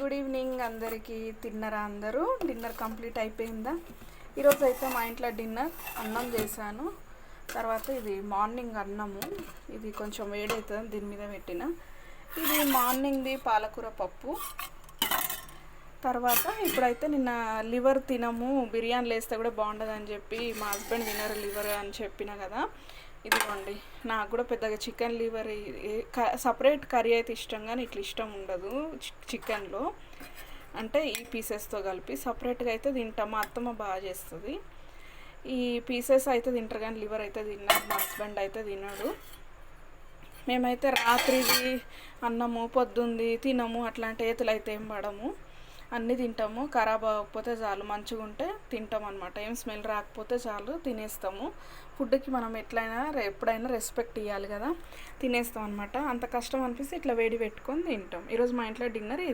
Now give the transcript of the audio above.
Good evening అందరికీ. తిన్నరా అందరూ? డిన్నర్ కంప్లీట్ అయిపోయిందా? ఈరోజు అయితే మా ఇంట్లో డిన్నర్ అన్నం చేశాను. తర్వాత ఇది మార్నింగ్ అన్నము. ఇది కొంచెం వేడవుతుంది దీని మీద పెట్టిన. ఇది మార్నింగ్ది పాలకూర పప్పు. తర్వాత ఇప్పుడైతే నిన్న లివర్ తినము. బిర్యానీలు వేస్తే కూడా బాగుండదని చెప్పి మా హస్బెండ్ తినరు లివర్ అని చెప్పిన కదా. ఇదిగోండి నాకు కూడా పెద్దగా చికెన్ లివర్ సపరేట్ కర్రీ అయితే ఇష్టం కానీ ఇట్లా ఇష్టం ఉండదు చికెన్లో. అంటే ఈ పీసెస్తో కలిపి సపరేట్గా అయితే తింటాం మా అత్తమ్మ బాగా చేస్తుంది. ఈ పీసెస్ అయితే తింటారు కానీ లివర్ అయితే తిన్నారు మా హస్బెండ్ అయితే తిన్నాడు మేమైతే రాత్రిది అన్నము పొద్దుంది తినము అట్లాంటి ఏతులు అయితే ఏం పడము. అన్నీ తింటాము. ఖరాబ్ అవ్వకపోతే చాలు. మంచిగా ఉంటే తింటాం అనమాట ఏం స్మెల్ రాకపోతే చాలు తినేస్తాము. ఫుడ్కి మనం ఎట్లయినా ఎప్పుడైనా రెస్పెక్ట్ ఇవ్వాలి కదా. తినేస్తాం అనమాట అంత కష్టం అనిపిస్తే ఇట్లా వేడి పెట్టుకొని తింటాం. ఈరోజు మా ఇంట్లో డిన్నర్ ఇది.